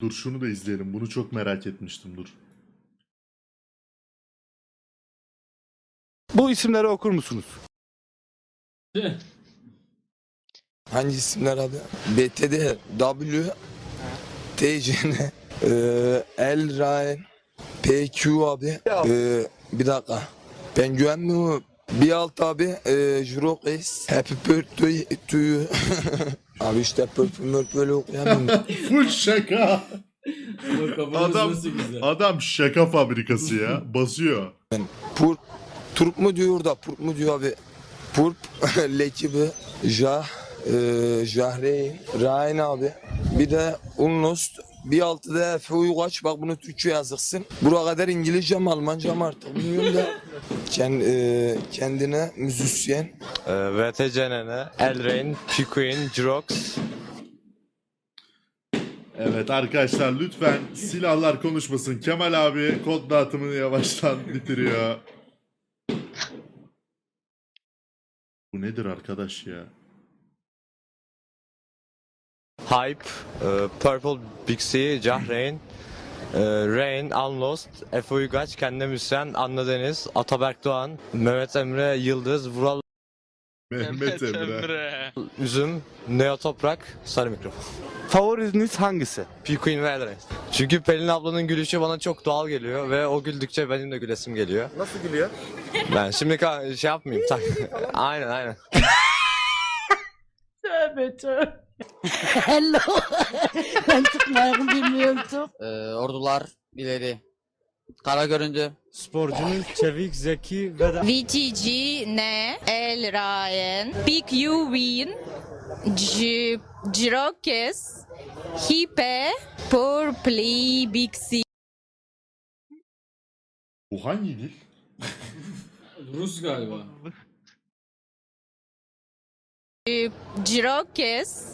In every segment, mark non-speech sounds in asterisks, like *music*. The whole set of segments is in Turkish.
Dur şunu da izleyelim. Bunu çok merak etmiştim dur. Bu isimleri okur musunuz? Hangi isimler abi? BTD, W, TCN, eee, L, Ryan, PQ abi. Eee, bir dakika. Ben güvenmiyorum. Bir alt abi, eee Jurokes, Happy Birthday to you. *laughs* abi işte pörpü mörpü öyle okuyamıyorum. Full *laughs* şaka. Ama kafanız Adam nasıl güzel. adam şaka fabrikası ya. *laughs* Basıyor. Purp, Turp mu diyor da, Purp mu diyor abi. Purp, *laughs* Lekibi, Jah, eee Jahreyn, Ryan abi. Bir de Unlost. Bir altı da Efe Uygaç. Bak bunu Türkçe yazıksın. Buraya kadar İngilizce mi Almanca mı artık bilmiyorum da. Kend, eee, kendine müzisyen. Ee, VTCNN, Elrain, Pikuin, Jirox, Evet arkadaşlar lütfen silahlar konuşmasın. Kemal abi kod dağıtımını yavaştan *laughs* bitiriyor. Bu nedir arkadaş ya? Hype, e, Purple Bixie, Jahreyn, e, Rain, Unlost, Efe Uygaç, Kendine Müsyen, Anna Deniz, Ataberk Doğan, Mehmet Emre Yıldız, Vural Mehmet Emre. Üzüm, Neo Toprak, Sarı Mikrofon. Favoriniz hangisi? Pikuin ve Elrain. Çünkü Pelin ablanın gülüşü bana çok doğal geliyor ve o güldükçe benim de gülesim geliyor. Nasıl gülüyor? Ben şimdi ka- şey yapmayayım. tak- *laughs* aynen aynen. Tövbe tövbe. Hello. *laughs* ben tıkmayı bilmiyorum. Ee, ordular ileri. Kara göründü. Sporcunun çevik, zeki ve de VTG ne? El Ryan. Big U Win. J Jirokes. Hipe. Purpley Bixi. Bu hangi dil? Rus galiba. Jirokes.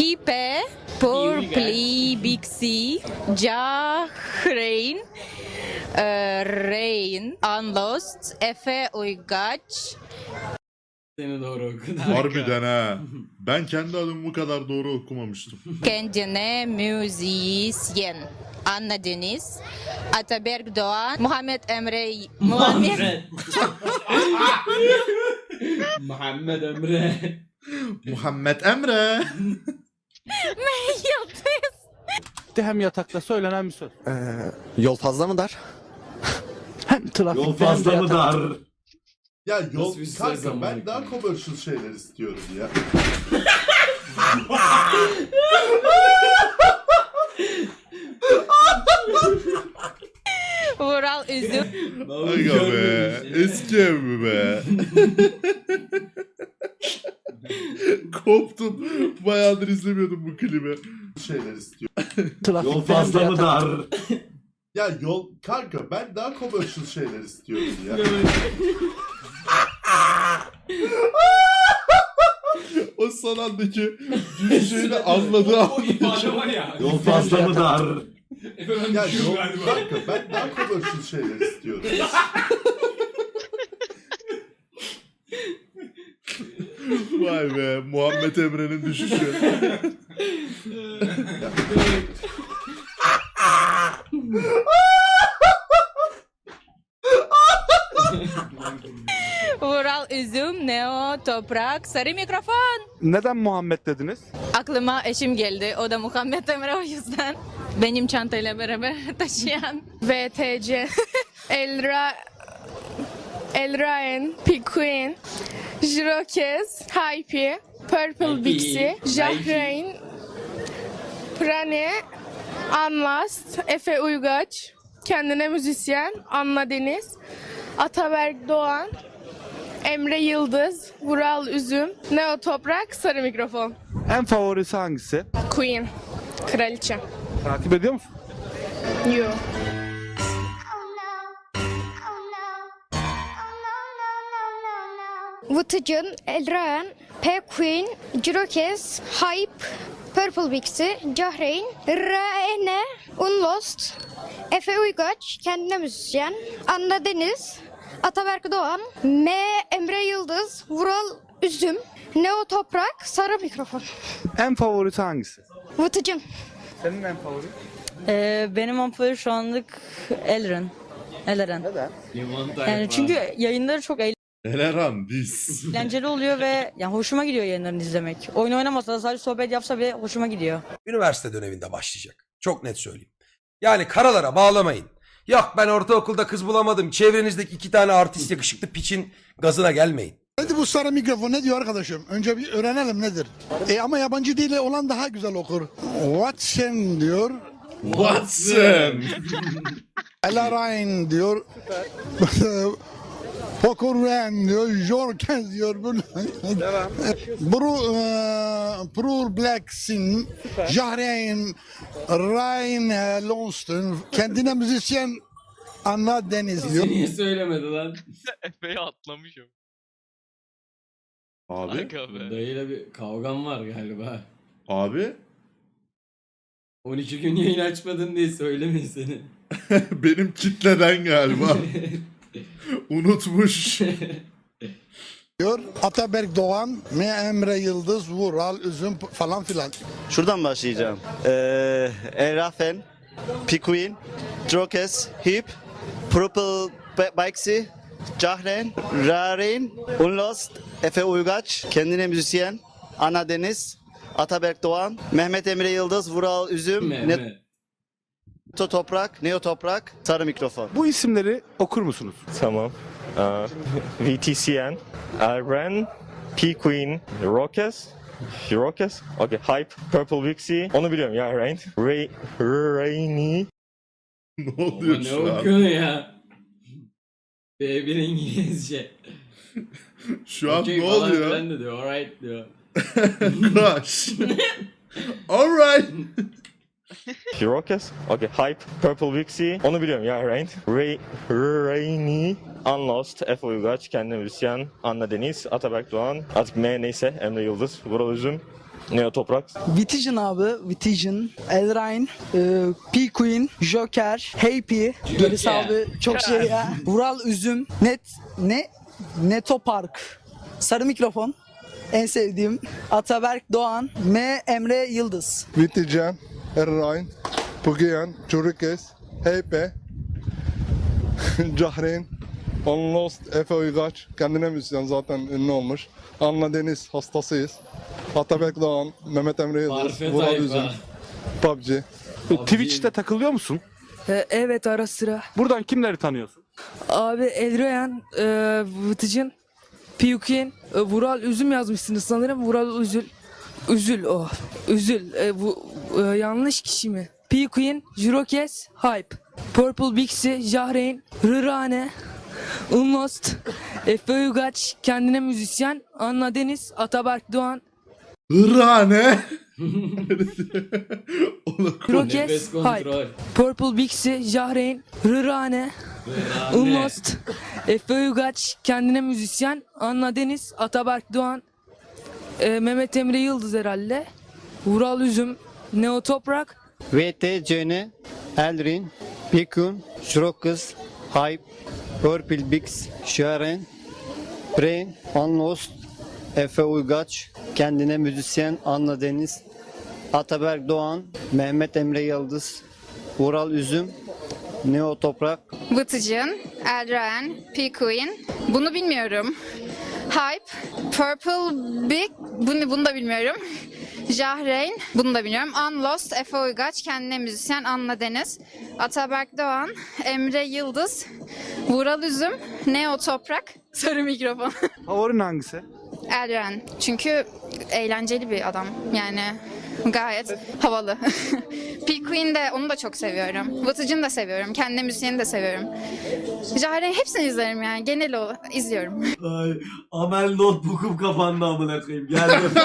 Hipe. Purpley Bixi. Jahreyn. eee, Rain. Unlost. Efe Uygaç. Seni doğru okudum. Harbiden ha. Ben kendi adımı bu kadar doğru okumamıştım. Kendine müzisyen. Anna Deniz. Ataberk Doğan. Muhammed Emre. Muhammed. Muhammed *laughs* Emre. *gasps* Muhammed Emre. Yıldız. De hem yatakta söylenen bir söz. Yol fazla mı dar? *laughs* Hem trafikte yol fazla mı dar? Ya yol Nasıl bir söz kanka ben daha commercial şeyler istiyorum ya. Vural Üzüm. Aga be. Eski ev mi be? *laughs* İzlemiyordum bu klibi. Şeyler istiyorum. Trafikte Yol fazla mı dar? Ya yol kanka ben daha commercial şeyler istiyorum ya. *laughs* o son andaki *laughs* düşüşünü anladı O ifade var ya. Yol fazla mı dar? *laughs* Efendim Ya yol galiba. kanka ben daha commercial şeyler istiyorum. *laughs* Vay be Muhammed Emre'nin düşüşü. Vural Üzüm. Neo Toprak. Sarı mikrofon. Neden Muhammed dediniz? Aklıma eşim geldi. O da Muhammed Emre o yüzden. Benim çantayla beraber *laughs* taşıyan. VTC, *laughs* Elra, Elrain, Pikuin, Jirokes, Hype, Purple Bixi, Jahreyn, Prane, Unlast, Efe Uygaç, Kendine Müzisyen, Anna Deniz, Ataberk Doğan, Emre Yıldız, Vural Üzüm, Neo Toprak, Sarı Mikrofon, En favorisi hangisi? Queen, Kraliçe. Takip ediyor musun? You. Vıtıcın, Elrayan, P-Queen, Jirokes, Hype, Purple Bixi, Jahreyn, Raene, Unlost, Efe Uygaç, kendine müzisyen, Anna Deniz, Ataberk Doğan, M. Emre Yıldız, Vural Üzüm, Neo Toprak, Sarı Mikrofon. En favorisi hangisi? Vıtıcın, Senin en favori? Ee, benim ampulü şu anlık Elren. Elren. Neden? Yani çünkü yayınları çok Eleran dis. eğlenceli oluyor ve yani hoşuma gidiyor yayınlarını izlemek. Oyun oynamasa da sadece sohbet yapsa bile hoşuma gidiyor. Üniversite döneminde başlayacak. Çok net söyleyeyim. Yani karalara bağlamayın. Yok ben ortaokulda kız bulamadım. Çevrenizdeki iki tane artist yakışıklı piçin gazına gelmeyin. Hadi bu sarı mikrofon ne diyor arkadaşım? Önce bir öğrenelim nedir? E ama yabancı dili olan daha güzel okur. Watson diyor. Watson. Ella Ryan diyor. *laughs* Pokoren diyor. Jorken diyor. Devam. Bru, e, Prur Blacksin, Jahreyn, Ryan Lonston, kendine müzisyen Anna Deniz diyor. Niye söylemedi lan? *laughs* Efe'yi atlamışım. Abi. Dayıyla bir kavgam var galiba. Abi. 12 gün yayın açmadın diye söylemeyin seni. *laughs* Benim kitleden galiba. *laughs* Unutmuş. diyor. Ataberk Doğan, M. Emre Yıldız, Vural, Üzüm falan filan. Şuradan başlayacağım. Ee, Erafen, Pikuin, Drokes, Hip, Purple Bikesi, Cahren, Rarin, Unlost, Efe Uygaç, kendine müzisyen, Ana Deniz, Ataberk Doğan, Mehmet Emre Yıldız, Vural Üzüm, Mehmet. Neto Toprak, Neo Toprak, Sarı Mikrofon. Bu isimleri okur musunuz? Tamam. *laughs* Aa, VTCN, Ren, P Queen, Rokes, Rokes, okay, Hype, Purple Vixie, onu biliyorum ya Rain, Ray, Rainy, *laughs* ne oluyor ne *laughs* şu an? okuyorsun ya? B1 İngilizce. Şu an ne falan oluyor? filan da diyor. Alright diyor. Crush. Alright. Rokes, okay, Hype, Purple Vixie, onu biliyorum ya Rain, Ray, Rainy, Unlost, Efe Uygaç, Kendi Müzisyen, Anna Deniz, Ataberk Doğan, artık M neyse, Emre Yıldız, Vural Üzüm, Neo Toprak, Vitigen abi. Vitigen. Elrain. E, P Queen. Joker. Happy. Gerisi abi çok şey ya. *laughs* Vural Üzüm. Net. Ne? Neto Park. Sarı mikrofon. En sevdiğim. Ataberk Doğan. M. Emre Yıldız. Vitican, Errain, Pugian, Çurukes, Heype, Cahreyn, *laughs* Onlost, Efe Uygaç, kendine müzisyen zaten ünlü olmuş. Anna Deniz, hastasıyız. Ataberk Doğan, Mehmet Emre Yıldız, Marfe Vural Üzüm, tayfa. PUBG. Twitch'te takılıyor musun? evet ara sıra. Buradan kimleri tanıyorsun? Abi Elrayan. E, Vitigen. Piyukin. Vural Üzüm yazmışsınız sanırım. Vural Üzül. Üzül o. Üzül. E, bu e, yanlış kişi mi? P-Queen, Jirokes, Hype. Purple Bixi, Jahreyn, Rırane, Unlost, Efe Uygaç, kendine müzisyen, Anna Deniz, Ataberk Doğan, *laughs* koy. Jirokes, Hype. kontrol. Purple Bixi, Jahreyn, Rırane, Rane. Unlost, Efe Uygaç, kendine müzisyen, Anna Deniz, Ataberk Doğan, e, Mehmet Emre Yıldız herhalde, Vural Üzüm, Neo Toprak, VTCN, Elrin, Pikun, Şrokız, Hype, Purple Bix, Şaren, Brain, Unlost, Efe Uygaç, Kendine Müzisyen, Anna Deniz, Ataberk Doğan, Mehmet Emre Yıldız, Vural Üzüm, Neo Toprak, Vıtıcın, Elren, P-Queen. Bunu bilmiyorum. Hype, Purple Big, bunu, bunu da bilmiyorum. Jahreyn, bunu da bilmiyorum. Unlost, Efe Uygaç, kendine müzisyen Anna Deniz. Ataberk Doğan, Emre Yıldız, Vural Üzüm, Neo Toprak, *laughs* Sarı Mikrofon. Favorin hangisi? Elren. Çünkü eğlenceli bir adam. Yani gayet havalı. *laughs* P-Queen de onu da çok seviyorum. Vıtıcını da seviyorum. Kendi müziğini de seviyorum. Jahre'nin hepsini izlerim yani. Genel olarak izliyorum. *laughs* Ay, amel notebook'um kapandı amına koyayım. Geldim. *laughs*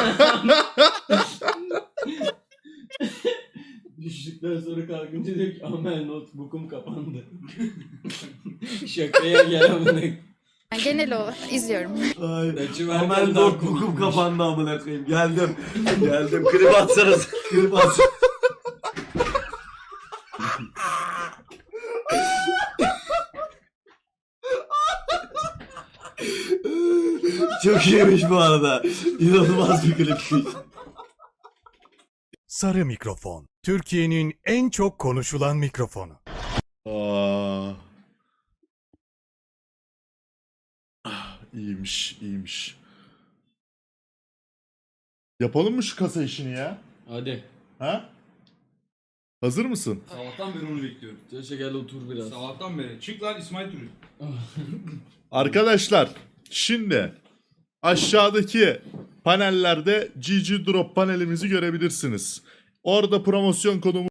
Düştükten sonra kalkınca diyor ki amel notebook'um kapandı. Şakaya gel amına. Yani genel olarak izliyorum. Ay, verken notebook'um darp kapandı amına koyayım. Geldim. Geldim. Klip atsanız. Klip atsanız. Çok iyiymiş bu arada. İnanılmaz bir klip. Sarı mikrofon. Türkiye'nin en çok konuşulan mikrofonu. Aa. İyiymiş, iyiymiş. Yapalım mı şu kasa işini ya? Hadi. Ha? Hazır mısın? Sabahtan beri onu bekliyorum. Yaşa gel otur biraz. Sabahtan beri. Çık lan İsmail Türü. *laughs* Arkadaşlar şimdi aşağıdaki panellerde GG Drop panelimizi görebilirsiniz. Orada promosyon kodumuz